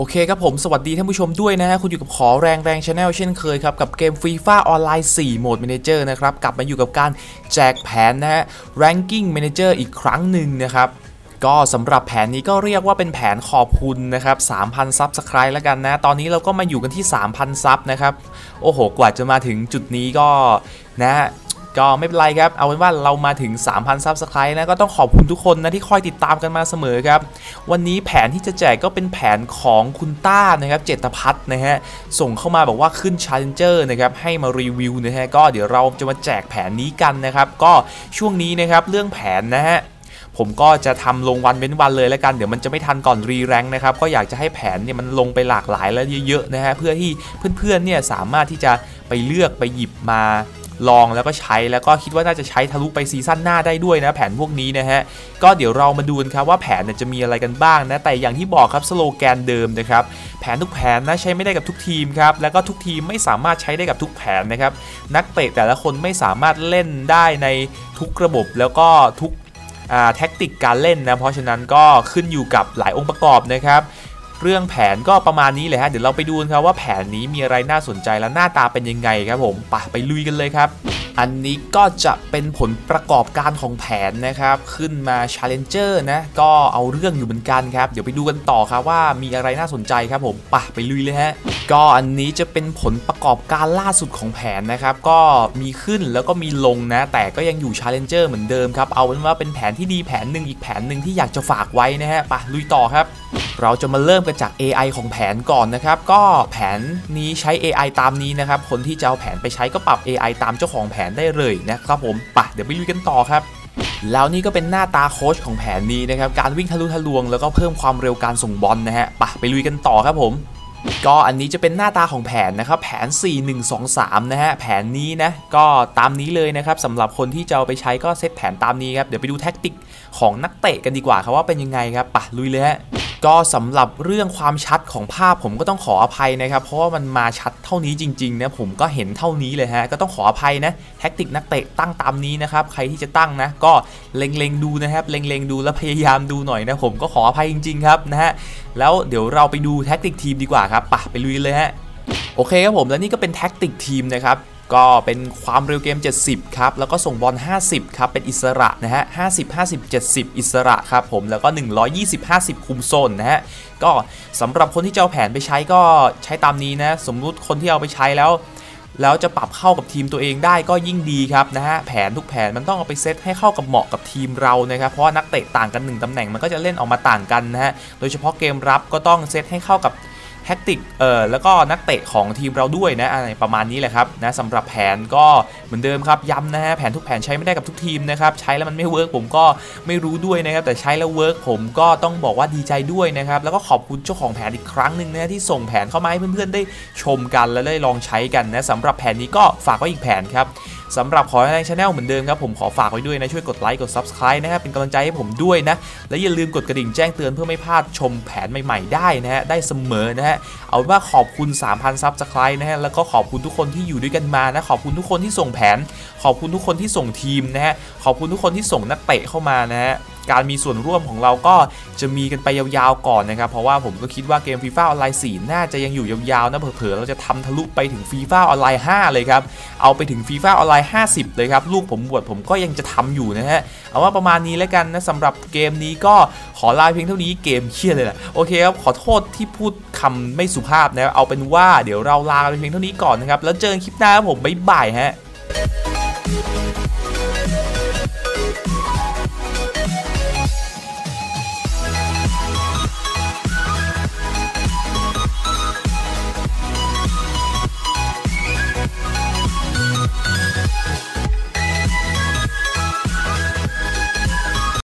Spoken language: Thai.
โอเคครับผมสวัสดีท่านผู้ชมด้วยนะฮะคุณอยู่กับขอแรงแรงชาแนลเช่นเคยครับ กับเกมฟรีฟ้าออนไลน์4โหมด Manager นะครับ กลับมาอยู่กับการแจกแผนนะฮะ Ranking Manager อีกครั้งหนึ่งนะครับ ก็สำหรับแผนนี้ก็เรียกว่าเป็นแผนขอบคุณนะครับ 3,000 ซับสไครต์แล้วกันนะ ตอนนี้เราก็มาอยู่กันที่ 3,000 ซับนะครับ โอ้โห กว่าจะมาถึงจุดนี้ก็นะ ก็ไม่เป็นไรครับ เอาเป็นว่าเรามาถึง 3,000 ซับสไครต์นะ ก็ต้องขอบคุณทุกคนนะที่คอยติดตามกันมาเสมอครับ วันนี้แผนที่จะแจกก็เป็นแผนของคุณต้านะครับ เจตพัฒนะฮะ ส่งเข้ามาบอกว่าขึ้น Challenger นะครับ ให้มารีวิวนะฮะ ก็เดี๋ยวเราจะมาแจกแผนนี้กันนะครับ ก็ช่วงนี้นะครับเรื่องแผนนะฮะผมก็จะทำลงวันเว้นวันเลยแล้วกัน เดี๋ยวมันจะไม่ทันก่อนรีแรงนะครับ ก็อยากจะให้แผนเนี่ยมันลงไปหลากหลายและเยอะๆนะฮะ เพื่อที่เพื่อนๆเนี่ยสามารถที่จะไปเลือกไปหยิบมา ลองแล้วก็ใช้แล้วก็คิดว่าน่าจะใช้ทะลุไปซีซั่นหน้าได้ด้วยนะแผนพวกนี้นะฮะก็เดี๋ยวเรามาดูกันครับว่าแผนเนี่ยจะมีอะไรกันบ้างนะแต่อย่างที่บอกครับสโลแกนเดิมนะครับแผนทุกแผนนะใช้ไม่ได้กับทุกทีมครับแล้วก็ทุกทีมไม่สามารถใช้ได้กับทุกแผนนะครับนักเตะแต่ละคนไม่สามารถเล่นได้ในทุกระบบแล้วก็ทุกแท็กติกการเล่นนะเพราะฉะนั้นก็ขึ้นอยู่กับหลายองค์ประกอบนะครับ เรื่องแผนก็ประมาณนี้เลยฮะเดี๋ยวเราไปดูกันครับว่าแผนนี้มีอะไรน่าสนใจและหน้าตาเป็นยังไงครับผมไปไปลุยกันเลยครับ อันนี้ก็จะเป็นผลประกอบการของแผนนะครับ ขึ้นมา Challenger นะก็เอาเรื่องอยู่เหมือนกันครับ เดี๋ยวไปดูกันต่อครับว่ามีอะไรน่าสนใจครับผมไปไปลุยเลยฮะก็อันนี้จะเป็นผลประกอบการล่าสุดของแผนนะครับ ก็มีขึ้นแล้วก็มีลงนะ แต่ก็ยังอยู่ Challenger เหมือนเดิมครับเอาเป็นว่าเป็นแผนที่ดีแผนหนึ่งอีกแผนหนึ่งที่อยากจะฝากไว้นะฮะไปลุยต่อครับ เราจะมาเริ่มกันจาก AI ของแผนก่อนนะครับ ก็แผนนี้ใช้ AI ตามนี้นะครับ คนที่จะเอาแผนไปใช้ก็ปรับ AI ตามเจ้าของแผนได้เลยนะครับผมไปเดี๋ยวไปลุยกันต่อครับแล้วนี่ก็เป็นหน้าตาโค้ชของแผนนี้นะครับ การวิ่งทะลุทะลวงแล้วก็เพิ่มความเร็วการส่งบอลนะฮะไปไปลุยกันต่อครับผม ก็อันนี้จะเป็นหน้าตาของแผนนะครับ แผน 4123 นะฮะ แผนนี้นะ ก็ตามนี้เลยนะครับสำหรับคนที่จะเอาไปใช้ก็เซตแผนตามนี้ครับ เดี๋ยวไปดูแท็กติกของนักเตะกันดีกว่าครับว่าเป็นยังไงครับปะลุยเลยฮะ ก็สำหรับเรื่องความชัดของภาพผมก็ต้องขออภัยนะครับ เพราะว่ามันมาชัดเท่านี้จริงๆนะผมก็เห็นเท่านี้เลยฮะก็ต้องขออภัยนะแท็กติกนักเตะตั้งตามนี้นะครับใครที่จะตั้งนะก็เล็งๆดูนะครับเล็งๆดูแล้วพยายามดูหน่อยนะผมก็ขออภัยจริงๆครับนะฮะแล้วเดี๋ยวเราไปดูแท็กติกทีมดีกว่าครับปะไปลุยเลยฮะโอเคครับผมแล้วนี่ก็เป็นแท็กติกทีมนะครับ ก็เป็นความเร็วเกม 70 ครับ แล้วก็ส่งบอล 50 ครับ เป็นอิสระนะฮะ 50 50 70 อิสระครับผม แล้วก็ 120 50 คุมโซนนะฮะ ก็สำหรับคนที่จะเอาแผนไปใช้ก็ใช้ตามนี้นะ สมมุติคนที่เอาไปใช้แล้ว แล้วจะปรับเข้ากับทีมตัวเองได้ก็ยิ่งดีครับนะฮะ แผนทุกแผนมันต้องเอาไปเซตให้เข้ากับเหมาะกับทีมเรานะครับ เพราะว่านักเตะต่างกัน 1ตำแหน่งมันก็จะเล่นออกมาต่างกันนะฮะ โดยเฉพาะเกมรับก็ต้องเซตให้เข้ากับ ท็กติกเอ่อแล้วก็นักเตะของทีมเราด้วยนะอะไรประมาณนี้แหละครับนะสำหรับแผนก็เหมือนเดิมครับย้ำนะฮะแผนทุกแผนใช้ไม่ได้กับทุกทีมนะครับใช้แล้วมันไม่เวิร์กผมก็ไม่รู้ด้วยนะครับแต่ใช้แล้วเวิร์กผมก็ต้องบอกว่าดีใจด้วยนะครับแล้วก็ขอบคุณเจ้าของแผนอีกครั้งหนึ่งนะที่ส่งแผนเข้ามาให้เพื่อนๆได้ชมกันและได้ลองใช้กันนะสำหรับแผนนี้ก็ฝากไว้อีกแผนครับ สำหรับขอแรงชาแนลเหมือนเดิมครับผมขอฝากไว้ด้วยนะช่วยกดไลค์กด Subscribe นะครับเป็นกำลังใจให้ผมด้วยนะ และอย่าลืมกดกระดิ่งแจ้งเตือนเพื่อไม่พลาดชมแผนใหม่ ๆ ได้นะฮะได้เสมอนะฮะเอาว่าขอบคุณ 3,000 Subscribe นะฮะแล้วก็ขอบคุณทุกคนที่อยู่ด้วยกันมานะขอบคุณทุกคนที่ส่งแผน ขอบคุณทุกคนที่ส่งทีมนะฮะขอบคุณทุกคนที่ส่งนักเตะเข้ามานะฮะ การมีส่วนร่วมของเราก็จะมีกันไปยาวๆก่อนนะครับ เพราะว่าผมก็คิดว่าเกมฟีฟ่าออนไลน์ 4 น่าจะยังอยู่ยาวๆนะเผลอๆเราจะทำทะลุไปถึงฟีฟ่าออนไลน์ 5 เลยครับ เอาไปถึงฟีฟ่าออนไลน์ 50 เลยครับ ลูกผมบวชผมก็ยังจะทำอยู่นะฮะ เอาว่าประมาณนี้แล้วกันนะสำหรับเกมนี้ก็ขอลาเพียงเท่านี้เกมเครียดเลยนะโอเคครับ ขอโทษที่พูดคำไม่สุภาพนะเอาเป็นว่าเดี๋ยวเราลาไปเพียงเท่านี้ก่อนนะครับแล้วเจอกันคลิปหน้าผมบ๊ายบายฮะ